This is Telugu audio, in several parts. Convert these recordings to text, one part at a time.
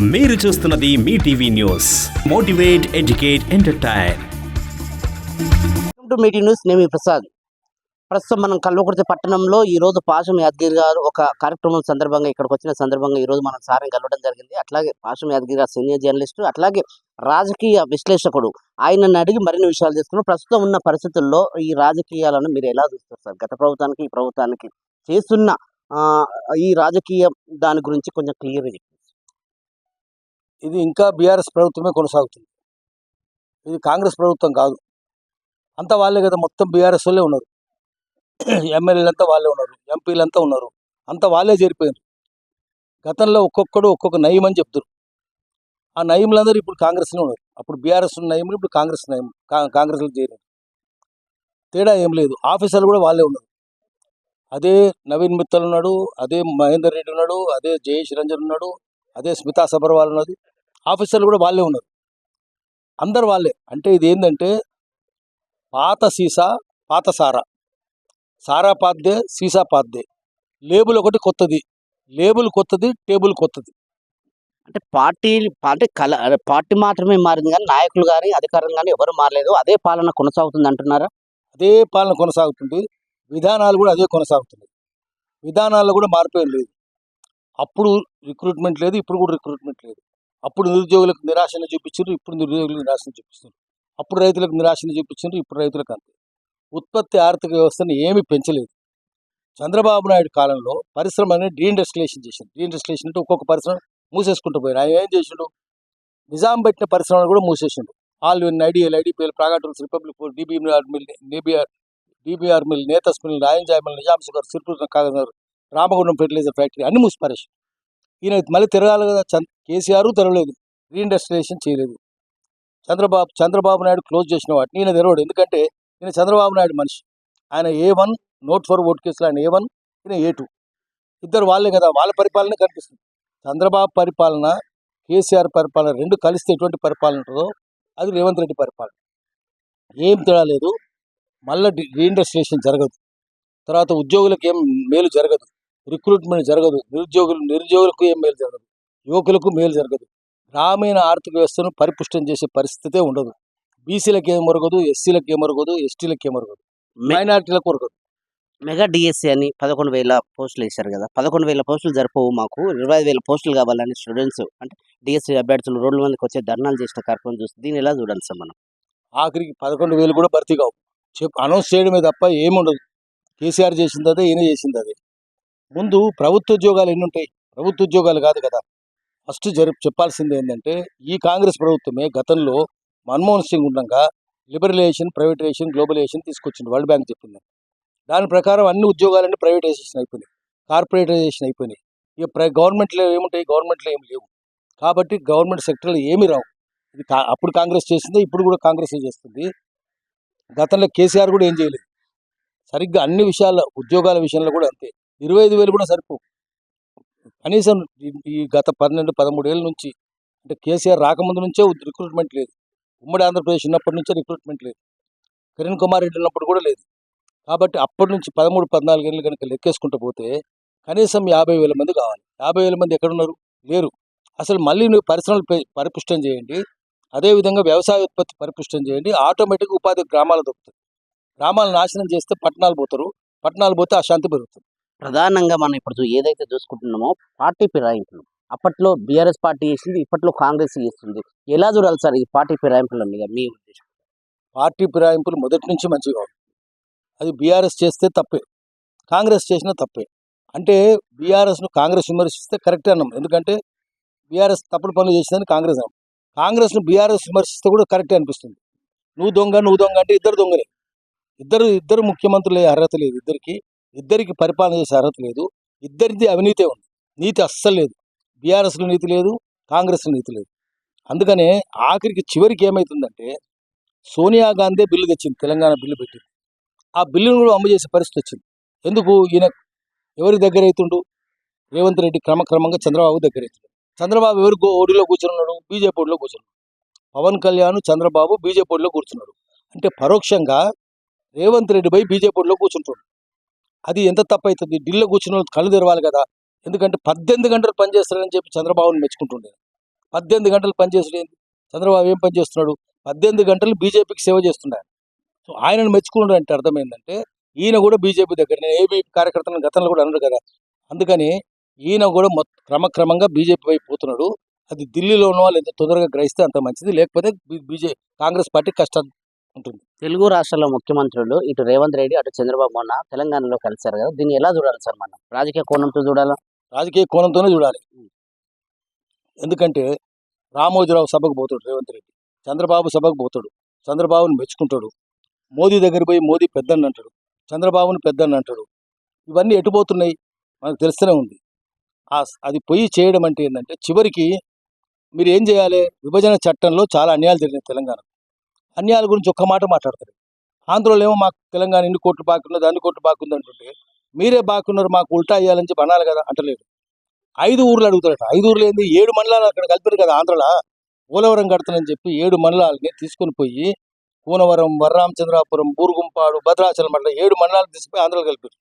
మీరు చూస్తున్నది మీ TV news. Motivate educate entertain. To meeting news నేను ప్రసాద్. ప్రస్తుతం మనం కల్వకుర్తి పట్టణంలో ఈ రోజు పాశం యాదగిరి గారు ఒక కార్యక్రమం సందర్భంగా ఇక్కడికి వచ్చిన సందర్భంగా ఈ రోజు మనం సార్ని కలవడం జరిగింది. అట్లాగే పాశం యాదగిరి గారు సీనియర్ జర్నలిస్టు అట్లాగే రాజకీయ విశ్లేషకుడు. ఆయనను అడిగి మరిన్ని విషయాలు తీసుకున్నాం ప్రస్తుతం ఉన్న పరిస్థితుల్లో ఈ రాజకీయాలను మీరు ఎలా చూస్తారు సార్? గత ప్రభుత్వానికి ఈ ప్రభుత్వానికి చేస్తున్న ఈ రాజకీయ దాని గురించి కొంచెం క్లియర్ చెప్పండి. ఇది ఇంకా బీఆర్ఎస్ ప్రభుత్వమే కొనసాగుతుంది. ఇది కాంగ్రెస్ ప్రభుత్వం కాదు. అంతా వాళ్ళే కదా మొత్తం బీఆర్ఎస్ వాళ్ళే ఉన్నారు. ఎమ్మెల్యేలు అంతా వాళ్ళే ఉన్నారు ఎంపీలు అంతా ఉన్నారు. అంతా వాళ్ళే చేరిపోయారు గతంలో ఒక్కొక్కడు ఒక్కొక్క నయం అని చెప్తారు ఆ నయములందరూ ఇప్పుడు కాంగ్రెస్లో ఉన్నారు. అప్పుడు బీఆర్ఎస్ నయములు ఇప్పుడు కాంగ్రెస్ నయం కా- కాంగ్రెస్లో చేరారు తేడా ఏం లేదు. ఆఫీసర్లు కూడా వాళ్ళే ఉన్నారు. అదే నవీన్ మిత్తల్ ఉన్నాడు అదే మహేందర్ రెడ్డి ఉన్నాడు అదే జయేష్ రంజన్ ఉన్నాడు అదే స్మితా సబర్వాల్ ఉన్నది ఆఫీసర్లు కూడా వాళ్ళే ఉన్నారు. అందరు వాళ్ళే. అంటే ఇది ఏంటంటే పాత సీసా పాత సారా. సారా పాద్దే సీసా పాద్దే లేబుల్ ఒకటి కొత్తది. లేబుల్ కొత్తది టేబుల్ కొత్తది. అంటే పార్టీ అంటే కల పార్టీ మాత్రమే మారింది కానీ నాయకులు కానీ అధికారం కానీ ఎవరు మారలేదు. అదే పాలన కొనసాగుతుంది అంటున్నారా? అదే పాలన కొనసాగుతుంది. విధానాలు కూడా అదే కొనసాగుతున్నాయి. విధానాల్లో కూడా మార్పేం లేదు. అప్పుడు రిక్రూట్మెంట్ లేదు ఇప్పుడు కూడా రిక్రూట్మెంట్ లేదు. అప్పుడు నిరుద్యోగులకు నిరాశను చూపించారు ఇప్పుడు నిరుద్యోగులకు నిరాశను చూపిస్తున్నారు అప్పుడు రైతులకు నిరాశను చూపించారు ఇప్పుడు రైతులకు అంతే. ఉత్పత్తి ఆర్థిక వ్యవస్థను ఏమీ పెంచలేదు. చంద్రబాబు నాయుడు కాలంలో పరిశ్రమని డీఇండస్ట్రిలేషన్ చేసింది డీఇండస్ట్రిలేషన్ అంటే ఒక్కొక్క పరిశ్రమ మూసేసుకుంటూ పోయారు ఆయన ఏం చేసిండు? నిజాం పెట్టిన పరిశ్రమను కూడా మూసేసిండు. All in IDL IDPL Praga Tools Republic DBR mill DBR DBR mill నేతస్ mill రాయంజాయ్ mill Nizam sugar Sirpur Kaghaznagar Ramagundam fertiliser factory అన్ని మూసిపారేసి ఈయన మళ్ళీ తిరగాలి కదా చంద్ కేసీఆర్ తెరవలేదు రీఇండస్ట్రియేషన్ చేయలేదు. చంద్రబాబు చంద్రబాబు నాయుడు క్లోజ్ చేసిన వాటిని ఈయన తెరవడు ఎందుకంటే ఈయన చంద్రబాబు నాయుడు మనిషి. ఆయన A one note for vote కేసులో ఆయన ఏ వన్ ఈయన ఏ టూ ఇద్దరు వాళ్ళే కదా వాళ్ళ పరిపాలన కనిపిస్తుంది. చంద్రబాబు పరిపాలన కేసీఆర్ పరిపాలన రెండు కలిస్తే ఎటువంటి పరిపాలన ఉంటుందో అది రేవంత్ రెడ్డి పరిపాలన. ఏం తేడా లేదు. మళ్ళీ రీఇండస్ట్రియేషన్ జరగదు. తర్వాత ఉద్యోగులకు ఏం మేలు జరగదు. రిక్రూట్మెంట్ జరగదు. నిరుద్యోగులు నిరుద్యోగులకు ఏం మేలు జరగదు. యువకులకు మేలు జరగదు. గ్రామీణ ఆర్థిక వ్యవస్థను పరిపుష్టం చేసే పరిస్థితే ఉండదు. బీసీలకు ఏం మొరగదు ఎస్సీలకు ఏం మొరగదు ఎస్టీలకు ఏం మొరగదు మె- మైనార్టీలకు మొరగదు మెగా డిఎస్సి అని పదకొండు వేల పోస్టులు వేశారు కదా. పదకొండు వేల పోస్టులు సరిపోవు మాకు. ఇరవై ఐదు వేల పోస్టులు కావాలని స్టూడెంట్స్ అంటే డిఎస్సి అభ్యర్థులు రోడ్ల మందికి వచ్చే ధర్నాలు చేసిన కార్యక్రమం చూస్తే దీన్ని ఎలా చూడాలి సార్ మనం? ఆఖరికి పదకొండు వేలు కూడా భర్తీ కావు. చెప్పు అనౌన్స్ చేయడమే తప్ప ఏముండదు. కేసీఆర్ చేసింది అదే ఈయన చేసింది అదే. ముందు ప్రభుత్వ ఉద్యోగాలు ఎన్ని ఉంటాయి ప్రభుత్వ ఉద్యోగాలు కాదు కదా. ఫస్ట్ జరి చెప్పాల్సింది ఏంటంటే ఈ కాంగ్రెస్ ప్రభుత్వమే గతంలో మన్మోహన్ సింగ్ ఉండగా లిబరలైజేషన్ ప్రైవేటైజేషన్ గ్లోబలైజేషన్ తీసుకొచ్చింది వరల్డ్ బ్యాంక్ చెప్పింది. దాని ప్రకారం అన్ని ఉద్యోగాలన్నీ ప్రైవేటైజేషన్ అయిపోయినాయి. కార్పొరేటైజేషన్ అయిపోయినాయి. ఇక ప్ర గవర్నమెంట్లో ఏముంటాయి? గవర్నమెంట్లో ఏమి లేవు. కాబట్టి గవర్నమెంట్ సెక్టర్లో ఏమీ రావు. ఇది కా అప్పుడు కాంగ్రెస్ చేసింది ఇప్పుడు కూడా కాంగ్రెస్ చేస్తుంది. గతంలో కేసీఆర్ కూడా ఏం చేయలేదు. సరిగ్గా అన్ని విషయాల్లో ఉద్యోగాల విషయంలో కూడా అంతే. ఇరవై ఐదు వేలు కూడా సరిపో. కనీసం ఈ- గత పన్నెండు పదమూడు ఏళ్ళ నుంచి అంటే కేసీఆర్ రాకముందు నుంచే రిక్రూట్మెంట్ లేదు. ఉమ్మడి ఆంధ్రప్రదేశ్ ఉన్నప్పటి నుంచే రిక్రూట్మెంట్ లేదు. కిరణ్ కుమార్ రెడ్డి ఉన్నప్పుడు కూడా లేదు. కాబట్టి అప్పటి నుంచి పదమూడు పద్నాలుగు ఏళ్ళు కనుక లెక్కేసుకుంటూ పోతే కనీసం యాభై వేల మంది కావాలి. యాభై వేల మంది ఎక్కడున్నారు? లేరు. అసలు మళ్ళీ నువ్వు పరిశ్రమలు పరిపుష్టం చేయండి. అదేవిధంగా వ్యవసాయ ఉత్పత్తి పరిపుష్టం చేయండి. ఆటోమేటిక్ ఉపాధి గ్రామాలు దొరుకుతాయి. గ్రామాలు నాశనం చేస్తే పట్టణాలు పోతారు. పట్టణాలు పోతే అశాంతి పెరుగుతుంది. ప్రధానంగా మనం ఇప్పుడు చూ- ఏదైతే చూసుకుంటున్నామో పార్టీ ఫిరాయింపులు. అప్పట్లో బీఆర్ఎస్ పార్టీ చేసింది ఇప్పట్లో కాంగ్రెస్ చేస్తుంది. ఎలా చూడాలి సార్ ఈ పార్టీ ఫిరాయింపులు మీద మీ ఉద్దేశం? పార్టీ ఫిరాయింపులు మొదటి నుంచి మంచిగా అది బీఆర్ఎస్ చేస్తే తప్పే. కాంగ్రెస్ చేసినా తప్పే. అంటే బీఆర్ఎస్ను కాంగ్రెస్ విమర్శిస్తే కరెక్ట్ అన్నాం. ఎందుకంటే బీఆర్ఎస్ తప్పుడు పనులు చేసిందని కాంగ్రెస్ అన్నాం. కాంగ్రెస్ను బీఆర్ఎస్ విమర్శిస్తే కూడా కరెక్టే అనిపిస్తుంది. నువ్వు దొంగ నువ్వు దొంగ అంటే ఇద్దరు దొంగలే. ఇద్దరు ఇద్దరు ముఖ్యమంత్రులు అర్హత లేదు ఇద్దరికి. ఇద్దరికి పరిపాలన చేసే అర్హత లేదు. ఇద్దరిది అవినీతే ఉంది. నీతి అస్సలు లేదు. బీఆర్ఎస్లో నీతి లేదు కాంగ్రెస్లో నీతి లేదు. అందుకనే ఆఖరికి చివరికి ఏమవుతుందంటే సోనియా గాంధీ బిల్లు తెచ్చింది తెలంగాణ బిల్లు పెట్టింది. ఆ బిల్లును కూడా అమలు చేసే పరిస్థితి వచ్చింది. ఎందుకు? ఈయన ఎవరి దగ్గర అవుతుండు రేవంత్ రెడ్డి క్రమక్రమంగా చంద్రబాబు దగ్గర అవుతుంది చంద్రబాబు ఎవరు గో- ఓడిలో కూర్చున్నాడు? బీజేపీ ఓడిలో కూర్చున్నాడు. పవన్ కళ్యాణ్ చంద్రబాబు బీజేపీ ఓడిలో కూర్చున్నాడు. అంటే పరోక్షంగా రేవంత్ రెడ్డి పోయి బీజేపీ ఓడిలో కూర్చుంటాడు. అది ఎంత తప్పవుతుంది అవుతుంది ఢిల్లీలో కూర్చున్న వాళ్ళు కళ్ళు తెరవాలి కదా. ఎందుకంటే పద్దెనిమిది గంటలు పనిచేస్తారని చెప్పి చంద్రబాబుని మెచ్చుకుంటుండే. పద్దెనిమిది గంటలు పనిచేసాడు చంద్రబాబు ఏం పని చేస్తున్నాడు? పద్దెనిమిది గంటలు బీజేపీకి సేవ చేస్తున్నాడు. సో ఆయనను మెచ్చుకున్నాడు అంటే అర్థం ఏంటంటే ఈయన కూడా బీజేపీ దగ్గర నేను ఏబీపీ కార్యకర్తలను గతంలో కూడా అన్నాడు కదా. అందుకని ఈయన కూడా మొత్తం క్రమక్రమంగా బీజేపీ వైపు పోతున్నాడు. అది ఢిల్లీలో ఉన్న వాళ్ళు ఎంత తొందరగా గ్రహిస్తే అంత మంచిది. లేకపోతే బీజే కాంగ్రెస్ పార్టీ కష్టం ఉంటుంది. తెలుగు రాష్ట్రాల ముఖ్యమంత్రులు ఇటు రేవంత్ రెడ్డి అటు చంద్రబాబు మొన్న తెలంగాణలో కలిశారు కదా దీన్ని ఎలా చూడాలి సార్ మనం? రాజకీయ కోణంతో చూడాలా? రాజకీయ కోణంతోనే చూడాలి. ఎందుకంటే రామోజీరావు సభకు పోతాడు రేవంత్ రెడ్డి. చంద్రబాబు సభకు పోతాడు. చంద్రబాబుని మెచ్చుకుంటాడు. మోదీ దగ్గర పోయి మోదీ పెద్దని అంటాడు. చంద్రబాబుని పెద్దని అంటాడు. ఇవన్నీ ఎటు పోతున్నాయి? మనకు తెలుస్తూనే ఉంది. అది పొయ్యి చేయడం అంటే ఏంటంటే చివరికి మీరు ఏం చేయాలి? విభజన చట్టంలో చాలా అన్యాయాలు జరిగినాయి తెలంగాణ అన్యాయాల గురించి ఒక్క మాట మాట్లాడతారు. ఆంధ్రలో ఏమో మాకు తెలంగాణ ఇన్ని కోట్లు బాకున్నది అన్ని కోట్లు బాకుంది అంటుంటే మీరే బాకున్నారు మాకు ఉల్టా అయ్యాలని చెప్పి అనాలి కదా అంటలేదు ఐదు ఊర్లు అడుగుతారట. ఐదు ఊర్లు ఏంది? ఏడు మండలాలు అక్కడ కలిపారు కదా ఆంధ్రలో? పోలవరం కడతానని చెప్పి ఏడు మండలాలని తీసుకొని పోయి కూనవరం వర్రామచంద్రాపురం బూరుగుంపాడు భద్రాచలం మండలం ఏడు మండలాలు తీసుకుపోయి ఆంధ్రలో కలిపారు.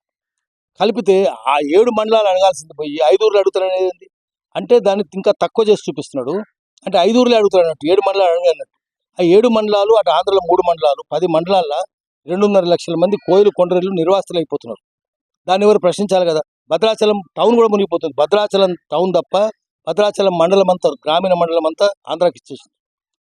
కలిపితే ఆ ఏడు మండలాలు అడగాల్సింది పోయి ఐదు ఊర్లు అడుగుతారనేది అంటే దాన్ని ఇంకా తక్కువ చేసి చూపిస్తున్నాడు. అంటే ఐదు ఊర్లే అడుగుతాడు అన్నట్టు ఏడు మండలాలు అడగన్నట్టు ఆ ఏడు మండలాలు అటు ఆంధ్రలో మూడు మండలాలు పది మండలాల్లో రెండున్నర లక్షల మంది కోయిలు కొండరెళ్ళు నిర్వాసితులు అయిపోతున్నారు దాన్ని ఎవరు ప్రశ్నించాలి కదా? భద్రాచలం టౌన్ కూడా మునిగిపోతుంది. భద్రాచలం టౌన్ తప్ప భద్రాచలం మండలం అంతా గ్రామీణ మండలం అంతా ఆంధ్రాకి ఇచ్చేసింది.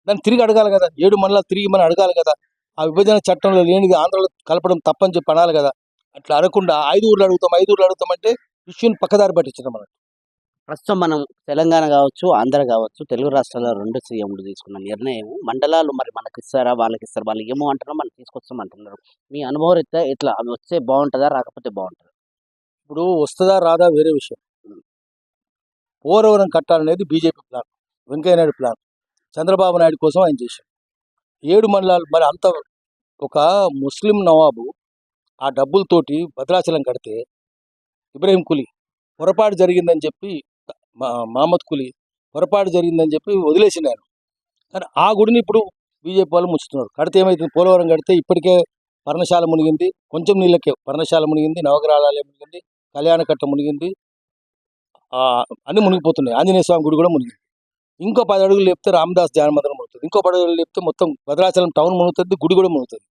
దాన్ని తిరిగి అడగాలి కదా? ఏడు మండలాలు తిరిగి మనం అడగాలి కదా? ఆ విభజన చట్టంలో లేనిది ఆంధ్రలో కలపడం తప్పని చెప్పి అనాలి కదా? అట్లా అనకుండా ఐదు ఊర్లు అడుగుతాం ఐదు ఊర్లు అడుగుతామంటే విషయం పక్కదారి పట్టించడం అన్నట్టు. ప్రస్తుతం మనం తెలంగాణ కావచ్చు ఆంధ్ర కావచ్చు తెలుగు రాష్ట్రాల రెండు సీఎంలు తీసుకున్న నిర్ణయం మండలాలు మరి మనకి ఇస్తారా వాళ్ళకి ఇస్తారా వాళ్ళు ఏమో అంటున్నారు మనం తీసుకొస్తాం అంటున్నారు. మీ అనుభవం రీత్యా ఇట్లా అవి వస్తే బాగుంటుందా రాకపోతే బాగుంటుందా? ఇప్పుడు వస్తుందా రాదా వేరే విషయం. Polavaram కట్టాలనేది BJP plan Venkaiah Naidu plan Chandrababu Naidu కోసం ఆయన చేశాడు. ఏడు మండలాలు మరి అంత ఒక ముస్లిం నవాబు ఆ డబ్బులతోటి భద్రాచలం కడితే ఇబ్రహీం కులీ పొరపాటు జరిగిందని చెప్పి మా మహమ్మద్ కులి పొరపాటు జరిగిందని చెప్పి వదిలేసినారు. కానీ ఆ గుడిని ఇప్పుడు బీజేపీ వాళ్ళు ముచ్చుతున్నారు కడితే ఏమైతుంది? పోలవరం కడితే ఇప్పటికే పర్ణశాల మునిగింది. కొంచెం నీళ్ళకే పర్ణశాల మునిగింది. నవగ్రహాలయం మునిగింది. కళ్యాణకట్ట మునిగింది. ఆ, అన్ని మునిగిపోతున్నాయి. ఆంజనేయ స్వామి గుడి కూడా మునిగింది. ఇంకో పది అడుగులు లేపితే రామదాస్ ధ్యానమందిరం మునుగుతుంది. ఇంకో పది అడుగులు లేపితే మొత్తం భద్రాచలం టౌన్ మునుగుతుంది. గుడి కూడా మునుగుతుంది.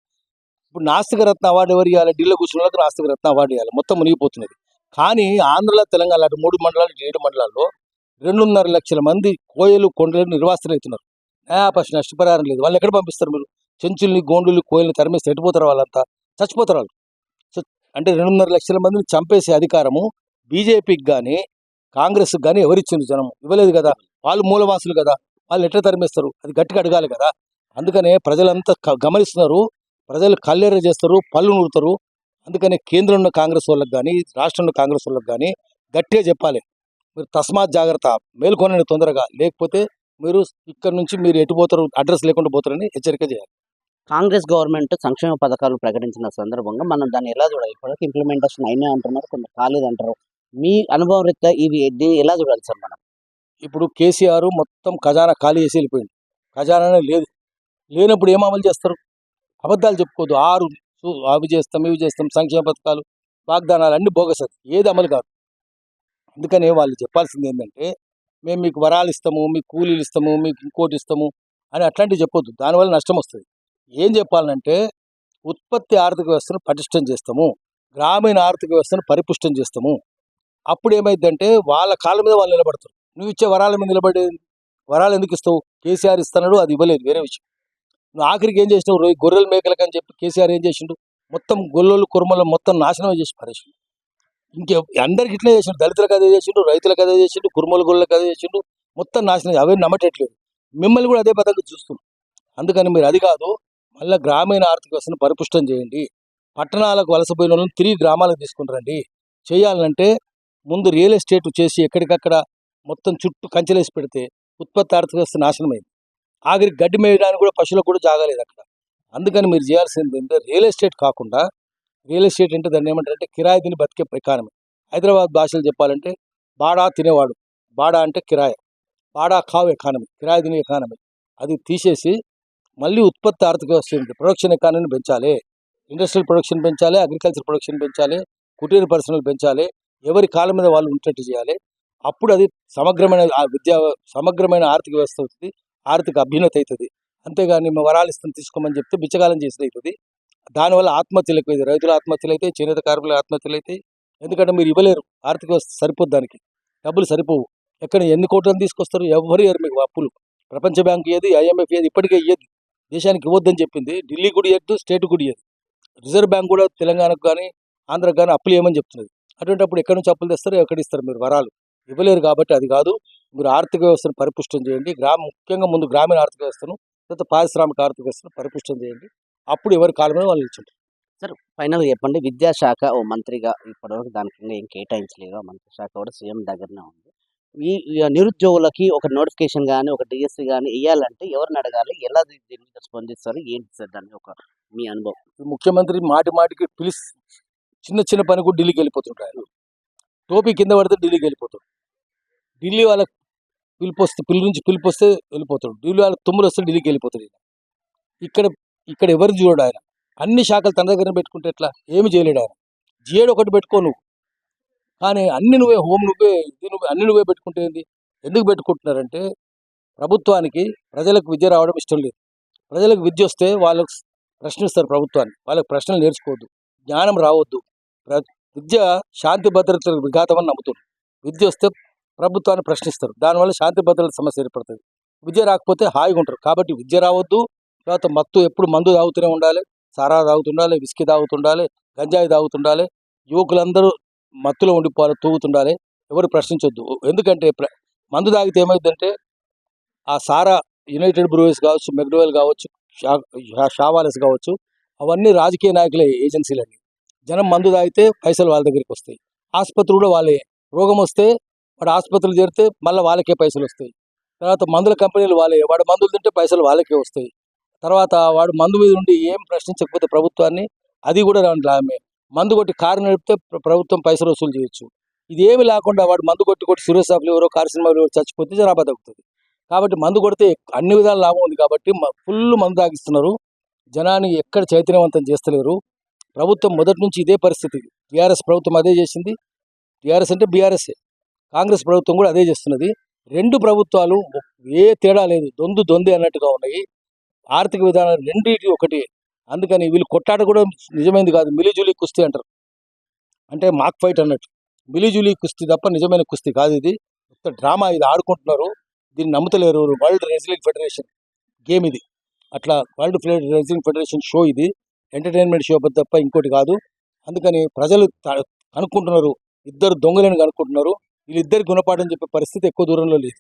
ఇప్పుడు నాస్తిక రత్న అవార్డు ఎవరు ఇవ్వాలి? ఢిల్లో కూర్చున్న వాళ్ళకి నాస్తిక రత్న అవార్డు ఇవ్వాలి. మొత్తం మునిగిపోతున్నది. కానీ ఆంధ్రలో తెలంగాణ అటు మూడు మండలాలు ఏడు మండలాల్లో రెండున్నర లక్షల మంది కోయలు కొండలు నిర్వాసితులు అవుతున్నారు. నేపస్ నష్టపరిహారం లేదు. వాళ్ళు ఎక్కడ పంపిస్తారు మీరు? చెంచుల్ని గోండుల్ని కోయల్ని తరిమేసి ఎట్టిపోతారు వాళ్ళంతా? చచ్చిపోతారు వాళ్ళు. అంటే రెండున్నర లక్షల మందిని చంపేసే అధికారము బీజేపీకి కానీ కాంగ్రెస్కి కానీ ఎవరిచ్చింది జనం? ఇవ్వలేదు కదా. వాళ్ళు మూలవాసులు కదా. వాళ్ళు ఎట్లా తరిమేస్తారు? అది గట్టిగా అడగాలి కదా. అందుకనే ప్రజలంతా గమనిస్తున్నారు. ప్రజలు కళ్ళెర్ర చేస్తారు పళ్ళు నూరుతారు. అందుకనే కేంద్రంలో కాంగ్రెస్ వాళ్ళకి కానీ రాష్ట్రంలో కాంగ్రెస్ వాళ్ళకి కానీ గట్టిగా చెప్పాలి. మీరు తస్మాత్ జాగ్రత్త మేల్కొనండి తొందరగా లేకపోతే మీరు ఇక్కడ నుంచి మీరు ఎటు పోతారు అడ్రస్ లేకుండా పోతారని హెచ్చరిక చేయాలి. కాంగ్రెస్ గవర్నమెంట్ సంక్షేమ పథకాలు ప్రకటించిన సందర్భంగా మనం దాన్ని ఎలా చూడాలి? ఇప్పటివరకు ఇంప్లిమెంటేషన్ అయినా అంటున్నారు కొంత కాలేదు అంటారు మీ అనుభవం రీత్యా ఇవి దీన్ని ఎలా చూడాలి సార్ మనం? ఇప్పుడు కేసీఆర్ మొత్తం ఖజానా ఖాళీ చేసి వెళ్ళిపోయింది ఖజానానే లేదు. లేనప్పుడు ఏం అమలు చేస్తారు? అబద్ధాలు చెప్పుకోవద్దు. ఆరు అవి చేస్తాం ఇవి చేస్తాం సంక్షేమ పథకాలు వాగ్దానాలు అన్ని బోగస్ ఏది అమలు కాదు. అందుకనే వాళ్ళు చెప్పాల్సింది ఏంటంటే మేము మీకు వరాలు ఇస్తాము మీకు కూలీలు ఇస్తాము మీకు ఇంకోటి ఇస్తాము అని అట్లాంటివి చెప్పొద్దు. దానివల్ల నష్టం వస్తుంది. ఏం చెప్పాలంటే ఉత్పత్తి ఆర్థిక వ్యవస్థను పటిష్టం చేస్తాము. గ్రామీణ ఆర్థిక వ్యవస్థను పరిపుష్టం చేస్తాము. అప్పుడు ఏమైందంటే వాళ్ళ కాళ్ళ మీద వాళ్ళు నిలబడతారు. నువ్వు ఇచ్చే వరాల మీద నిలబడే వరాలు ఎందుకు ఇస్తావు? కేసీఆర్ ఇస్తున్నాడు అది ఇవ్వలేదు వేరే విషయం. నువ్వు ఆఖరికి ఏం చేసినావు? రోజు గొర్రెల మేకలకు అని చెప్పి కేసీఆర్ ఏం చేసిండు? మొత్తం గొల్లలు కుర్మలు మొత్తం నాశనం చేసి పరేసిండు. ఇంకే అందరికి ఇట్లే చేసిండు. దళితులకు అదే చేసిండు రైతులకు అదే చేసిండు కుర్మల గొర్రెలకు అదే చేసిండు. మొత్తం నాశనం అవే నమ్మటట్లేదు. మిమ్మల్ని కూడా అదే పద్ధతిగా చూస్తున్నాం. అందుకని మీరు అది కాదు మళ్ళీ గ్రామీణ ఆర్థిక వ్యవస్థను పరిపుష్టం చేయండి. పట్టణాలకు వలసపోయిన వాళ్ళని తిరిగి గ్రామాలకు తీసుకుని రండి చేయాలంటే ముందు రియల్ ఎస్టేట్ చేసి ఎక్కడికక్కడ మొత్తం చుట్టూ కంచెలేసి పెడితే ఉత్పత్తి ఆర్థిక వ్యవస్థ నాశనమైంది. ఆఖరికి గడ్డి మేయడానికి కూడా పశువులకు కూడా జాగలేదు అక్కడ. అందుకని మీరు చేయాల్సింది ఏంటంటే రియల్ ఎస్టేట్ కాకుండా రియల్ ఎస్టేట్ అంటే దాన్ని ఏమంటారంటే కిరాయి తిని బతికే ఎకానమీ హైదరాబాద్ భాషలు చెప్పాలంటే బాడా తినేవాడు. బాడా అంటే కిరాయి. బాడా కావు ఎకానమీ. కిరాయి తినే ఎకానమీ. అది తీసేసి మళ్ళీ ఉత్పత్తి ఆర్థిక వ్యవస్థ ఉంది ప్రొడక్షన్ ఎకానమీని పెంచాలి. ఇండస్ట్రియల్ ప్రొడక్షన్ పెంచాలి. అగ్రికల్చర్ ప్రొడక్షన్ పెంచాలి. కుటీర పరిశ్రమలు పెంచాలి. ఎవరి కాళ్ళ మీద వాళ్ళు ఉండేట్టు చేయాలి. అప్పుడు అది సమగ్రమైన విద్యా సమగ్రమైన ఆర్థిక వ్యవస్థ అవుతుంది. ఆర్థిక అభ్యున్నత అవుతుంది. అంతేగాని మేము వరాలు ఇస్తాం తీసుకోమని చెప్తే బిచ్చగాలం చేసేది అవుతుంది దానివల్ల ఆత్మహత్యలు ఎక్కువైతే రైతుల ఆత్మహత్యలు అయితే చేనేత కార్మికుల ఆత్మహత్యలు అయితే ఎందుకంటే మీరు ఇవ్వలేరు ఆర్థిక వ్యవస్థ సరిపోదు దానికి. డబ్బులు సరిపోవు. ఎక్కడ ఎన్ని కోట్లను తీసుకొస్తారు? ఎవరు ఇయ్యరు మీకు అప్పులు. ప్రపంచ బ్యాంక్ ఏది ఐఎంఎఫ్ ఏది ఇప్పటికే ఇయ్యదు. దేశానికి ఇవ్వద్దని చెప్పింది. ఢిల్లీ కూడా ఇవ్వద్దు స్టేట్ కూడా ఇవ్వదు రిజర్వ్ బ్యాంక్ కూడా తెలంగాణకు కానీ ఆంధ్రకు కానీ అప్పులు ఏమని చెప్తున్నది. అటువంటిప్పుడు ఎక్కడి నుంచి అప్పులు తెస్తారు? ఎక్కడ ఇస్తారు మీరు వరాలు? ఇవ్వలేరు కాబట్టి అది కాదు. మీరు ఆర్థిక వ్యవస్థను పరిపుష్టం చేయండి. గ్రామ ముఖ్యంగా ముందు గ్రామీణ ఆర్థిక వ్యవస్థను తర్వాత పారిశ్రామిక ఆర్థిక వ్యవస్థను పరిపుష్టం చేయండి. అప్పుడు ఎవరి కాలమే వాళ్ళు నిల్చుంటారు. సార్ ఫైనల్గా చెప్పండి. విద్యాశాఖ ఓ మంత్రిగా ఇప్పటివరకు దానికి ఏం కేటాయించలేదు మంత్రి శాఖ కూడా సీఎం దగ్గరనే ఉంది. ఈ నిరుద్యోగులకి ఒక నోటిఫికేషన్ కానీ ఒక డిఎస్సి కానీ వేయాలంటే ఎవరిని అడగాలి? ఎలా దీని మీద స్పందిస్తారు? ఏంటి సార్ దాని ఒక మీ అనుభవం? ముఖ్యమంత్రి మాటి మాటికి పిలిచి చిన్న చిన్న పని కూడా ఢిల్లీకి వెళ్ళిపోతుంటారు టోపీ కింద పడితే ఢిల్లీకి వెళ్ళిపోతాడు. ఢిల్లీ వాళ్ళకి పిలుపు వస్తే పిల్లి నుంచి పిలుపు వస్తే వెళ్ళిపోతాడు. ఢిల్లీ వాళ్ళకి తుమ్ములు వస్తే ఢిల్లీకి వెళ్ళిపోతాడు ఈయన. ఇక్కడ ఇక్కడ ఎవరు చూడడు ఆయన. అన్ని శాఖలు తన దగ్గర పెట్టుకుంటే ఎట్లా? ఏమి చేయలేడు ఆయన. జిఏడు ఒకటి పెట్టుకో నువ్వు. కానీ అన్ని నువ్వే హోమ్ నువ్వే ఇది నువ్వే అన్ని నువ్వే పెట్టుకుంటే ఏంది? ఎందుకు పెట్టుకుంటున్నారంటే ప్రభుత్వానికి ప్రజలకు విద్య రావడం ఇష్టం లేదు. ప్రజలకు విద్య వస్తే వాళ్ళకు ప్రశ్నిస్తారు ప్రభుత్వాన్ని. వాళ్ళకి ప్రశ్నలు నేర్చుకోవద్దు. జ్ఞానం రావద్దు. విద్య శాంతి భద్రతలకు విఘాతం అని నమ్ముతుంది విద్య వస్తే ప్రభుత్వాన్ని ప్రశ్నిస్తారు. దానివల్ల శాంతి భద్రతల సమస్య ఏర్పడుతుంది. విద్య రాకపోతే హాయిగా ఉంటారు. కాబట్టి విద్య రావద్దు. తర్వాత మత్తు ఎప్పుడు మందు తాగుతూనే ఉండాలి. సారా తాగుతుండాలి విస్కీ తాగుతుండాలి గంజాయి తాగుతుండాలి. యువకులందరూ మత్తులో ఉండిపోవాలి తూగుతుండాలి. ఎవరు ప్రశ్నించొద్దు. ఎందుకంటే మందు తాగితే ఏమైందంటే ఆ సారా యునైటెడ్ బ్రూవెస్ కావచ్చు మెగ్డోవెల్ కావచ్చు షా షావాలెస్ కావచ్చు అవన్నీ రాజకీయ నాయకుల ఏజెన్సీలన్నీ. జనం మందు తాగితే పైసలు వాళ్ళ దగ్గరికి వస్తాయి. ఆసుపత్రి కూడా వాళ్ళే. రోగం వస్తే వాడు ఆసుపత్రులు చేరితే మళ్ళీ వాళ్ళకే పైసలు వస్తాయి. తర్వాత మందుల కంపెనీలు వాళ్ళే వాడు మందులు తింటే పైసలు వాళ్ళకే వస్తాయి. తర్వాత వాడు మందు మీద ఉండి ఏం ప్రశ్నించకపోతే ప్రభుత్వాన్ని అది కూడా లాభమే మందు కొట్టి కారు నడిపితే ప్రభుత్వం పైసలు వసూలు చేయొచ్చు. ఇది ఏమి లేకుండా వాడు మందు కొట్టి కొట్టి సీరియస్ ఆఫ్లు ఎవరో కార్సినిమా ఎవరో చచ్చిపోతే జనాభా తగ్గుతుంది. కాబట్టి మందు కొడితే అన్ని విధాల లాభం ఉంది కాబట్టి ఫుల్ మందు తాగిస్తున్నారు. జనాన్ని ఎక్కడ చైతన్యవంతం చేస్తలేరు. ప్రభుత్వం మొదటి నుంచి ఇదే పరిస్థితి. టీఆర్ఎస్ ప్రభుత్వం అదే చేసింది. టీఆర్ఎస్ అంటే బీఆర్ఎస్ఏ. కాంగ్రెస్ ప్రభుత్వం కూడా అదే చేస్తున్నది. రెండు ప్రభుత్వాలు ఏ తేడా లేదు. దొందు దొంది అన్నట్టుగా ఉన్నాయి. ఆర్థిక విధానాలు రెండింటి ఒకటి. అందుకని వీళ్ళు కొట్టాట కూడా నిజమైంది కాదు. మిలిజులి కుస్తీ అంటారు. అంటే మాక్ ఫైట్ అన్నట్టు. మిలిజులి కుస్తీ తప్ప నిజమైన కుస్తీ కాదు ఇది. మొత్తం డ్రామా ఇది ఆడుకుంటున్నారు. దీన్ని నమ్ముతలేరు వరల్డ్ రెజ్లింగ్ ఫెడరేషన్ గేమ్ ఇది. అట్లా వరల్డ్ రెజ్లింగ్ ఫెడరేషన్ షో ఇది. ఎంటర్టైన్మెంట్ షో తప్ప ఇంకోటి కాదు. అందుకని ప్రజలు త- కనుక్కుంటున్నారు ఇద్దరు దొంగలను కనుక్కుంటున్నారు. వీళ్ళిద్దరికి గుణపాఠం చెప్పే పరిస్థితి ఎక్కువ దూరంలో లేదు.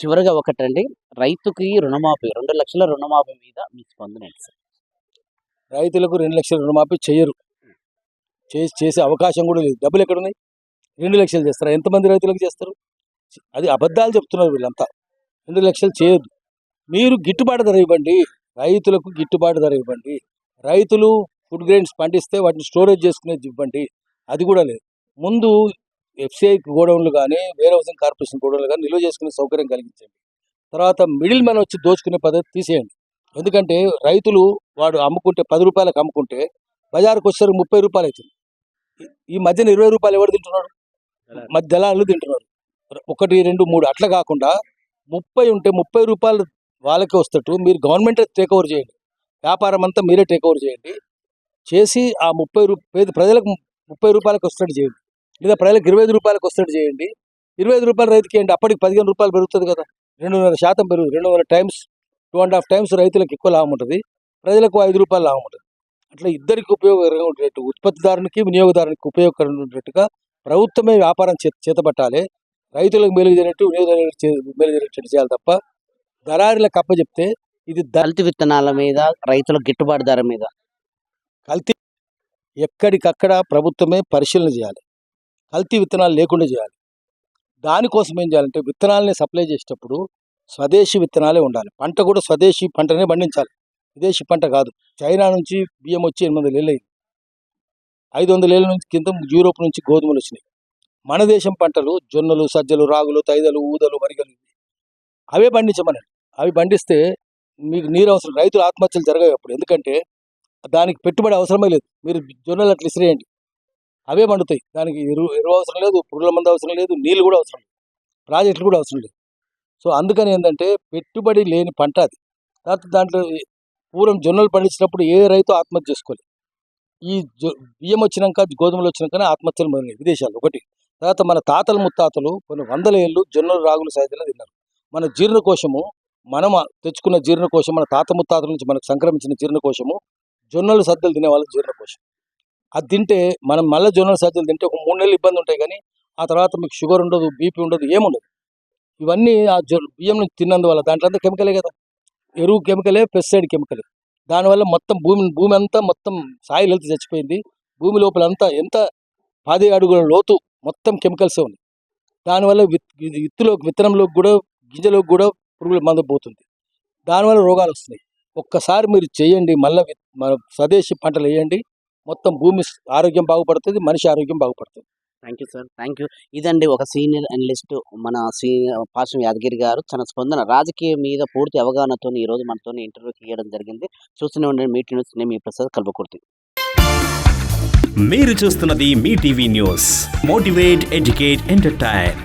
చివరిగా ఒకటండి. రైతుకి రుణమాఫీ రెండు లక్షల రుణమాఫీ మీద మీ స్పందన సార్? రైతులకు రెండు లక్షల రుణమాఫీ చేయరు. చేసి చేసే అవకాశం కూడా లేదు. డబ్బులు ఎక్కడ ఉన్నాయి రెండు లక్షలు చేస్తారు? ఎంతమంది రైతులకు చేస్తారు? అది అబద్ధాలు చెప్తున్నారు వీళ్ళంతా. రెండు లక్షలు చేయొద్దు. మీరు గిట్టుబాటు ధర ఇవ్వండి. రైతులకు గిట్టుబాటు ధర ఇవ్వండి. రైతులు ఫుడ్ గ్రెయిన్స్ పండిస్తే వాటిని స్టోరేజ్ చేసుకునేది ఇవ్వండి. అది కూడా లేదు. ముందు ఎఫ్సిఐ గోడౌన్లు కానీ వేర్ హౌసింగ్ కార్పొరేషన్ గోడౌన్లు కానీ నిల్వ చేసుకునే సౌకర్యం కలిగించండి. తర్వాత మిడిల్ మ్యాన్ వచ్చి దోచుకునే పద్ధతి తీసేయండి. ఎందుకంటే రైతులు వాడు అమ్ముకుంటే పది రూపాయలకు అమ్ముకుంటే బజార్కి వచ్చేసరికి ముప్పై రూపాయలు అవుతుంది ఈ- మధ్యన ఇరవై రూపాయలు ఎవరు తింటున్నాడు? మధ్య దళాలు తింటున్నారు. ఒకటి రెండు మూడు అట్లా కాకుండా ముప్పై ఉంటే ముప్పై రూపాయలు వాళ్ళకే వస్తట్టు మీరు గవర్నమెంట్ టేక్ ఓవర్ చేయండి. వ్యాపారం అంతా మీరే టేక్ ఓవర్ చేయండి. చేసి ఆ ముప్పై రూ పేద ప్రజలకు ముప్పై రూపాయలకు వస్తట్టు చేయండి. లేదా ప్రజలకు ఇరవై ఐదు రూపాయలకు వస్తట్టు చేయండి. ఇరవై ఐదు రూపాయలు రైతుకి ఇవ్వండి. అప్పటికి పదిహేను రూపాయలు పెరుగుతుంది కదా. రెండున్నర శాతం పెరుగుతుంది. రెండు వందల times two and half times రైతులకు ఎక్కువ లాభం ఉంటుంది. ప్రజలకు ఐదు రూపాయలు లాభం ఉంటుంది. అట్లా ఇద్దరికి ఉపయోగకరంగా ఉండేట్టు ఉత్పత్తిదారునికి వినియోగదారునికి ఉపయోగకరంగా ఉండేట్టుగా ప్రభుత్వమే వ్యాపారం చేతపట్టాలి. రైతులకు మేలు జరిగినట్టు వినియోగదారులకు చే- మేలు జరిగేటట్టు చేయాలి తప్ప దళారులకు అప్ప చెప్తే ఇది ద- కల్తీ విత్తనాల మీద రైతులకు గిట్టుబాటు ధర మీద. కల్తీ ఎక్కడికక్కడ ప్రభుత్వమే పరిశీలన చేయాలి. కల్తీ విత్తనాలు లేకుండా చేయాలి. దానికోసం ఏం చేయాలంటే విత్తనాలని సప్లై చేసేటప్పుడు స్వదేశీ విత్తనాలే ఉండాలి. పంట కూడా స్వదేశీ పంటనే పండించాలి. విదేశీ పంట కాదు. చైనా నుంచి బియ్యం వచ్చి ఎనిమిది వందల ఏళ్ళు అయింది ఐదు వందల ఏళ్ళ నుంచి కింద యూరోప్ నుంచి గోధుమలు వచ్చినాయి. మన దేశం పంటలు జొన్నలు సజ్జలు రాగులు తైదలు ఊదలు వరిగలు అవే పండించమని అవి పండిస్తే మీకు నీరు అవసరం. రైతులు ఆత్మహత్యలు జరగవు అప్పుడు ఎందుకంటే దానికి పెట్టుబడి అవసరమే లేదు. మీరు జొన్నలు అట్లా ఇసిరేయండి అవే పండుతాయి దానికి ఎరువు ఎరువు అవసరం లేదు పురుగుల మందు అవసరం లేదు నీళ్ళు కూడా అవసరం లేదు. ప్రాజెక్టులు కూడా అవసరం లేదు. సో అందుకని ఏంటంటే పెట్టుబడి లేని పంట అది. తర్వాత దాంట్లో పూర్వం జొన్నలు పండించినప్పుడు ఏ రైతు ఆత్మహత్య చేసుకోలేదు ఈ బియ్యం వచ్చినాక గోధుమలు వచ్చినాకనే ఆత్మహత్యలు మొదలైనవి విదేశాలు ఒకటి తర్వాత మన తాతలు ముత్తాతలు కొన్ని వందల ఏళ్ళు జొన్నలు రాగులు సైతం తిన్నారు. మన జీర్ణకోశము మనం తెచ్చుకున్న జీర్ణకోశం మన తాత ముత్తాతల నుంచి మనకు సంక్రమించిన జీర్ణకోశము జొన్నలు సద్దలు తినే వాళ్ళ జీర్ణకోశం. అది తింటే మనం మళ్ళీ జొన్న సజ్జలు తింటే ఒక మూడు నెలలు ఇబ్బంది ఉంటాయి కానీ ఆ తర్వాత మీకు షుగర్ ఉండదు బీపీ ఉండదు ఏముండదు ఇవన్నీ ఆ బియ్యం నుంచి తిన్నందువల్ల దాంట్లో అంతా కెమికలే కదా. ఎరువు కెమికలే పెస్టిసైడ్ కెమికలే. దానివల్ల మొత్తం భూమి భూమి అంతా మొత్తం సాయిల్ హెల్త్ చచ్చిపోయింది. భూమి లోపల అంతా ఎంత పది అడుగుల లోతు మొత్తం కెమికల్సే ఉంది దానివల్ల విత్ విత్తులో విత్తనంలోకి కూడా గింజలోకి కూడా పురుగుల మందు పోతుంది. దానివల్ల రోగాలు వస్తున్నాయి. ఒక్కసారి మీరు చేయండి మళ్ళీ మన స్వదేశీ పంటలు వేయండి. మొత్తం భూమి ఆరోగ్యం బాగుపడుతుంది మనిషి ఆరోగ్యం బాగుపడుతుంది. Thank you sir thank you ఇదండి ఒక సీనియర్ అనలిస్ట్ మన సీనియర్ పాశం యాదగిరి గారు. తన స్పందన రాజకీయం మీద పూర్తి అవగాహనతో ఈ రోజు మనతో ఇంటర్వ్యూకి ఇవ్వడం జరిగింది. చూస్తూనే ఉండండి. మీటింగ్ న్యూస్ నేను మీ ప్రసాద్ కల్పకుర్తి మీరు చూస్తున్నది మీ TV news. Motivate educate entertain